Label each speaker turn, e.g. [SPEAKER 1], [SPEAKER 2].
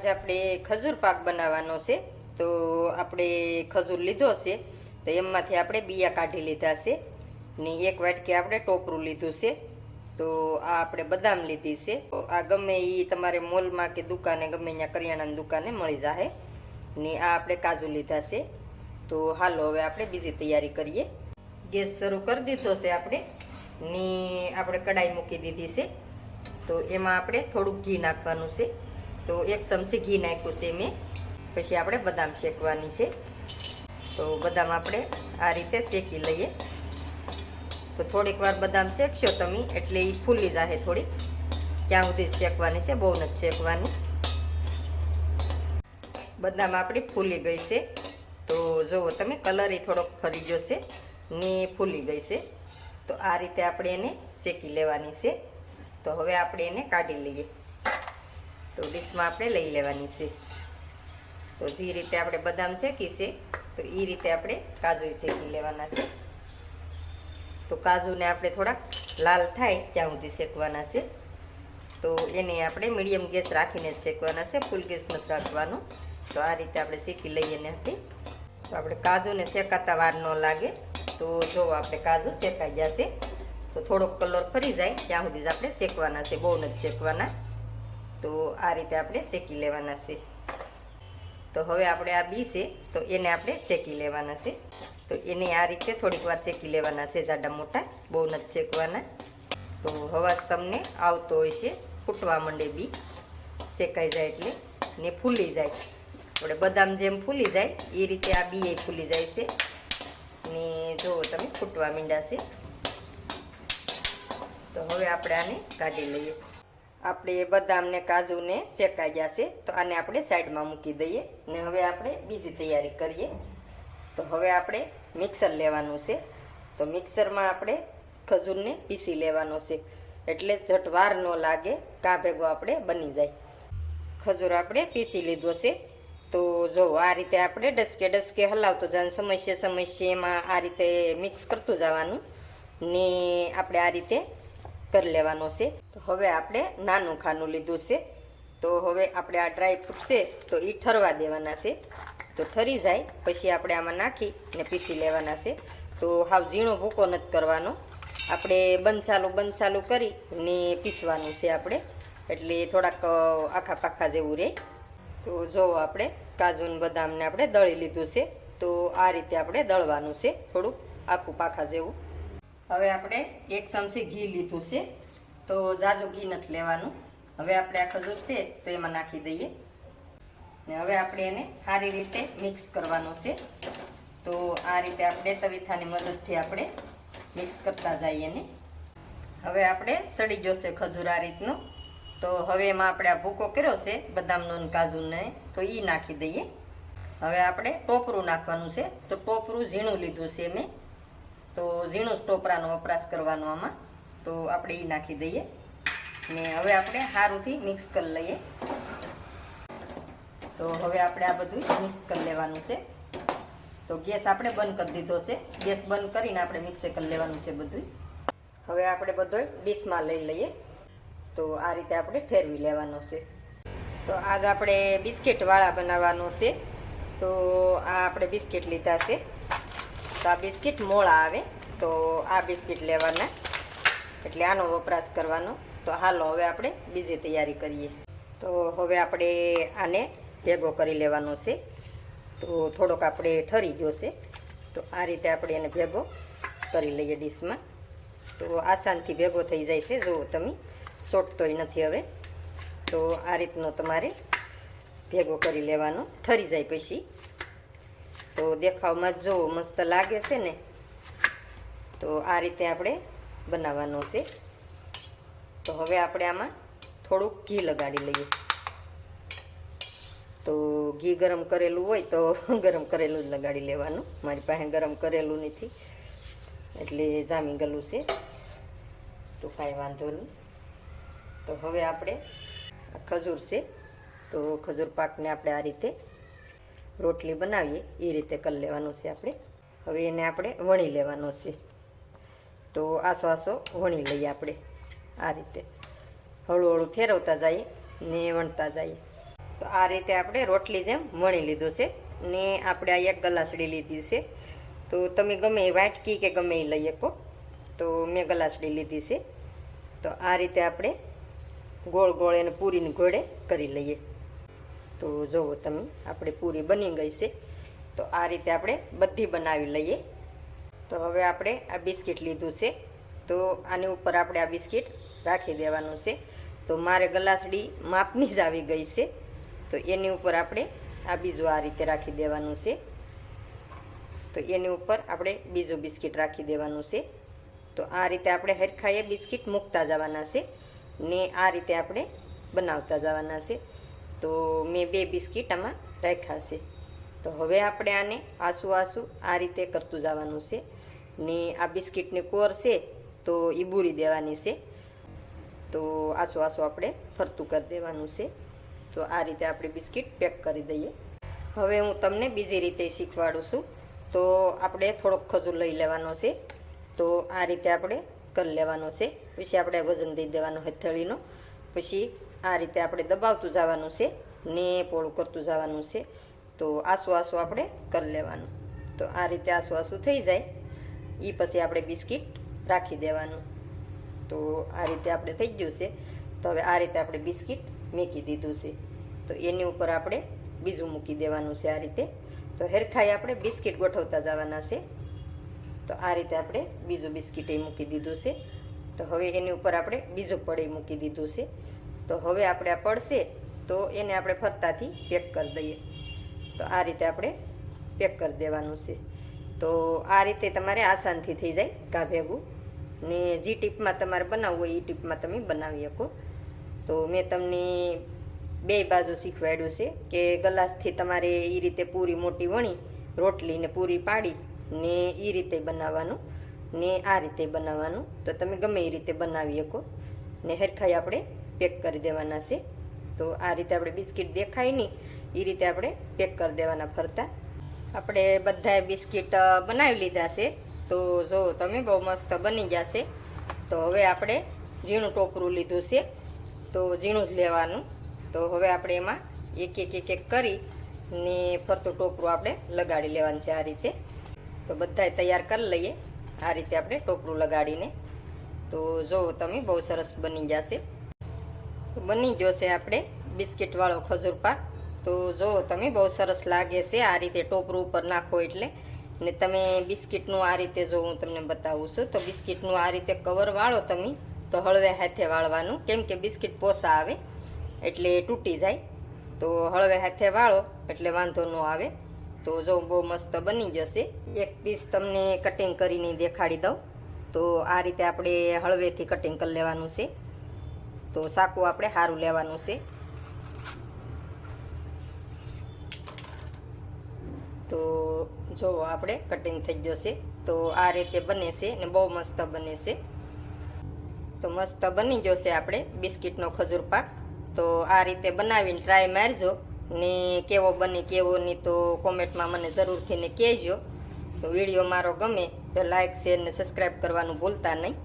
[SPEAKER 1] આજ આપણે ખજૂર પાક બનાવવાનો છે. તો આપણે ખજૂર લીધો છે. તો એમાંથી આપણે બિયા કાઢી લીધા છે. ને એક વાટકી આપણે ટોપરું લીધું છે. તો આ આપણે બદામ લીધી છે. આ ગમે એ તમારે મોલમાં કે દુકાને, ગમે ત્યાં કરિયાણાની દુકાને મળી જાહે. ને આ આપણે કાજુ લીધા છે. તો હાલો હવે આપણે બીજી તૈયારી કરીએ. ગેસ શરૂ કરી દીધો છે આપણે. ને આપણે કડાઈ મૂકી દીધી છે. તો એમાં આપણે થોડુંક ઘી નાખવાનું છે. તો એક ચમચી ઘી નાખ્યું છે મેં. પછી આપણે બદામ શેકવાની છે. તો બદામ આપણે આ રીતે શેકી લઈએ. તો થોડીક વાર બદામ શેકશો તમે, એટલે એ ફૂલી જાહે થોડી ત્યાં સુધી શેકવાની છે, બહુ નથી શેકવાની. બદામ આપણી ફૂલી ગઈ છે. તો જુઓ તમે, કલર એ થોડોક ફરી ગયો ને ફૂલી ગઈ છે. તો આ રીતે આપણે એને શેકી લેવાની છે. તો હવે આપણે એને કાઢી લઈએ. તો ડીશમાં આપણે લઈ લેવાની છે. તો જે રીતે આપણે બદામ શેકી છે, તો એ રીતે આપણે કાજુ શેકી લેવાના છે. તો કાજુને આપણે થોડાક લાલ થાય ત્યાં સુધી શેકવાના છે. તો એને આપણે મીડિયમ ગેસ રાખીને જ શેકવાના છે, ફૂલ ગેસ નથી રાખવાનો. તો આ રીતે આપણે શેકી લઈએ ને તો આપણે કાજુને શેકાતા વાર ન લાગે. તો જો આપણે કાજુ શેકાઈ જશે, તો થોડોક કલર ફરી જાય, ત્યાં સુધી જ આપણે શેકવાના છે, બહુ નથી શેકવાના. તો આ રીતે આપણે શેકી લેવાના છે. તો હવે આપણે આ બી છે, તો એને આપણે શેકી લેવાના છે. તો એને આ રીતે થોડીક વાર શેકી લેવાના છે, જાડા મોટા, બહુ નથી શેકવાના. તો હવા તમને આવતો હોય છે, ફૂટવા માંડે બી. શેકાઈ જાય એટલે ને ફૂલી જાય. આપણે બદામ જેમ ફૂલી જાય, એ રીતે આ બી ફૂલી જાય છે. ને જુઓ તમે ફૂટવા માંડ્યા છે. તો હવે આપણે આને કાઢી લઈએ. આપણે બદામને, કાજુને શેકાઈ છે તો આને આપણે સાઈડમાં મૂકી દઈએ ને હવે આપણે બીજી તૈયારી કરીએ. તો હવે આપણે મિક્સર લેવાનું છે. તો મિક્સરમાં આપણે ખજૂરને પીસી લેવાનો છે. એટલે ઝટ વાર ન લાગે, કા ભેગો આપણે બની જાય. ખજૂર આપણે પીસી લીધો છે. તો જો આ રીતે આપણે ડસકે ડસકે હલાવતો જવાનું સમસ્યા સમસ્યા એમાં આ રીતે મિક્સ કરતું જવાનું. ને આપણે આ રીતે કરી લેવાનો છે. તો હવે આપણે નાનું ખાનું લીધું છે. તો હવે આપણે આ ડ્રાય ફ્રૂટ છે, તો એ ઠરવા દેવાના છે. તો ઠરી જાય, પછી આપણે આમાં નાખી ને પીસી લેવાના છે. તો હાવ ઝીણો ભૂકો નથી કરવાનો. આપણે બંધ ચાલુ કરી ને પીસવાનું છે આપણે. એટલે થોડાક આખા પાખા જેવું રહે તો જો આપણે કાજુ ને બદામને આપણે દળી લીધું છે. તો આ રીતે આપણે દળવાનું છે થોડુંક આખું પાખા જેવું. હવે આપણે એક ચમચી ઘી લીધું છે. તો જાજુ ઘી નથી લેવાનું. હવે આપણે આ ખજૂર છે તો એમાં નાખી દઈએ. ને હવે આપણે એને સારી રીતે મિક્સ કરવાનું છે. તો આ રીતે આપણે તવીથાની મદદથી આપણે મિક્સ કરતા જઈએ ને. હવે આપણે સડી જશે ખજૂર આ રીતનો. તો હવે એમાં આપણે આ ભૂકો કર્યો છે, બદામનો ને કાજુને તો એ નાખી દઈએ. હવે આપણે ટોપરું નાખવાનું છે. તો ટોપરું ઝીણું લીધું છે મેં. તો ઝીણું ટોપરાનો વપરાશ કરવાનો આમાં. તો આપણે એ નાખી દઈએ. ને હવે આપણે સારુંથી મિક્સ કરી લઈએ. તો હવે આપણે આ બધું મિક્સ કરી લેવાનું છે. તો ગેસ આપણે બંધ કરી દીધો છે. ગેસ બંધ કરીને આપણે મિક્સ કરી લેવાનું છે બધું હવે આપણે બધો ડીશમાં લઈ લઈએ. તો આ રીતે આપણે ઠેરવી લેવાનો છે. તો આજ આપણે બિસ્કિટવાળા બનાવવાનો છે. તો આ આપણે બિસ્કિટ લીધા છે. તો આ બિસ્કિટ મોળા આવે તો આ બિસ્કિટ લેવાના. એટલે આનો વપરાશ કરવાનો. તો હાલો હવે આપણે બીજી તૈયારી કરીએ. તો હવે આપણે આને ભેગો કરી લેવાનો છે. તો થોડોક આપણે ઠરી ગયો છે. તો આ રીતે આપણે એને ભેગો કરી લઈએ ડીશમાં. તો આસાનથી ભેગો થઈ જાય છે. જુઓ તમે, સોટતોય નથી હવે. તો આ રીતનો તમારે ભેગો કરી લેવાનો. ઠરી જાય પછી. તો દેખાવમાં જો મસ્ત લાગે છે ને, તો આ રીતે આપણે બનાવવાનો છે. તો હવે આપણે આમાં થોડુંક ઘી લગાડી લઈએ. તો ઘી ગરમ કરેલું હોય તો ગરમ કરેલું જ લગાડી લેવાનું. મારી પાસે ગરમ કરેલું નથી, એટલે જામી ગયેલું છે. તો કાંઈ વાંધો નહીં. તો હવે આપણે ખજૂર છે, તો ખજૂર પાકને આપણે આ રીતે રોટલી બનાવીએ, એ રીતે કરી લેવાનું છે આપણે. હવે એને આપણે વણી લેવાનો છે. તો આસો આસો વણી લઈએ આપણે, આ રીતે. હળું હળું ફેરવતા જઈએ ને વણતા જઈએ. તો આ રીતે આપણે રોટલી જેમ વણી લીધું છે ને આપણે આ એક ગલાસડી લીધી છે. તો તમે ગમે એ વાટકી કે ગમે એ લઈ શકો. તો મેં ગલાસડી લીધી છે. તો આ રીતે આપણે ગોળ ગોળ એને પૂરીની ઘોડે કરી લઈએ. તો જુઓ તમે આપણે પૂરી બની ગઈ છે, તો આ રીતે આપણે બધી બનાવી લઈએ. તો હવે આપણે આ બિસ્કિટ લીધું છે, તો આની ઉપર આપણે આ બિસ્કિટ રાખી દેવાનું છે. તો મારે ગલાસડી માપની જ આવી ગઈ છે, તો એની ઉપર આપણે આ બીજું આ રીતે રાખી દેવાનું છે. તો એની ઉપર આપણે બીજું બિસ્કિટ રાખી દેવાનું છે. તો આ રીતે આપણે હરખાએ બિસ્કિટ મૂકતા જવાના છે ને આ રીતે આપણે બનાવતા જવાના છે. તો મેં બે બિસ્કિટ આમાં રાખ્યા છે. તો હવે આપણે આને આસુ આસુ આ રીતે કરતું જવાનું છે. ને આ બિસ્કિટની કોર છે તો એ બૂરી દેવાની છે. તો આસુ આસુ આપણે ફરતું કરી દેવાનું છે. તો આ રીતે આપણે બિસ્કિટ પેક કરી દઈએ. હવે હું તમને બીજી રીતે શીખવાડું છું. તો આપણે થોડોક ખજૂર લઈ લેવાનો છે. તો આ રીતે આપણે કરી લેવાનો છે. પછી આપણે વજન દઈ દેવાનો હથેળીનો. પછી આ રીતે આપણે દબાવતું જવાનું છે, ને પોળું કરતું જવાનું છે. તો આસુ આસુ આપણે કરી લેવાનું. તો આ રીતે આસુ આસુ થઈ જાય. એ પછી આપણે બિસ્કિટ રાખી દેવાનું. તો આ રીતે આપણે થઈ ગયું છે. તો હવે આ રીતે આપણે બિસ્કિટ મૂકી દીધું છે. તો એની ઉપર આપણે બીજું મૂકી દેવાનું છે આ રીતે. તો હેરખાઈ આપણે બિસ્કિટ ગોઠવતા જવાના છે. તો આ રીતે આપણે બીજું બિસ્કિટ એ મૂકી દીધું છે. તો હવે એની ઉપર આપણે બીજું પડે મૂકી દીધું છે. તો હવે આપણે આ પડશે તો એને આપણે ફરતાથી પેક કરી દઈએ. તો આ રીતે આપણે પેક કરી દેવાનું છે. તો આ રીતે તમારે આસાનથી થઈ જાય ઘા ભેગું ને જે ટીપમાં તમારે બનાવવું હોય એ ટીપમાં તમે બનાવી શકો. તો મેં તમને બે બાજુ શીખવાડ્યું છે કે ગલાસથી તમારે એ રીતે પૂરી મોટી વણી, રોટલીને પૂરી પાડી ને એ રીતે બનાવવાનું ને આ રીતે બનાવવાનું. તો તમે ગમે એ રીતે બનાવી શકો. ને હરખાઈ આપણે પેક કરી દેવાના છે. તો આ રીતે આપણે બિસ્કિટ દેખાય નહીં. એ રીતે આપણે પેક કરી દેવાના ફરતા. આપણે બધાએ બિસ્કિટ બનાવી લીધા છે. તો જો તમે બહુ મસ્ત બની ગયા છે. તો હવે આપણે ઝીણું ટોપરું લીધું છે. તો ઝીણું જ લેવાનું. તો હવે આપણે એમાં એક એક એક એક કરી ને ફરતું ટોપરું આપણે લગાડી લેવાનું છે આ રીતે. તો બધાએ તૈયાર કરી લઈએ. આ રીતે આપણે ટોપરું લગાડીને. તો જો તમે બહુ સરસ બની જશે તો બની ગયો છે આપણે બિસ્કિટવાળો ખજૂર પાક. તો જો તમે બહુ સરસ લાગે છે આ રીતે ટોપરું ઉપર નાખો એટલે. ને તમે બિસ્કિટનું આ રીતે જો હું તમને બતાવું છું, તો બિસ્કિટનું આ રીતે કવર વાળો તમે તો હળવે હાથે વાળવાનું. કેમ કે બિસ્કિટ પોસા આવે એટલે તૂટી જાય. તો હળવે હાથે વાળો એટલે વાંધો ન આવે. તો જો બહુ મસ્ત બની જશે એક પીસ તમને કટિંગ કરીને દેખાડી દઉં. તો આ રીતે આપણે હળવેથી કટિંગ કરી લેવાનું છે. તો સાકું આપણે સારું લેવાનું છે. તો જો આપણે કટિંગ થઈ જશે તો આ રીતે બને છે ને બહુ મસ્ત બને છે. તો મસ્ત બની જશે આપણે બિસ્કિટનો ખજૂર પાક. તો આ રીતે બનાવીને ટ્રાય મારજો. ને કેવો બને કેવો નહીં તો કોમેન્ટમાં મને જરૂરથી ને કહેજો. વીડિયો મારો ગમે તો લાઈક શેર ને સબસ્ક્રાઈબ કરવાનું ભૂલતા નહીં.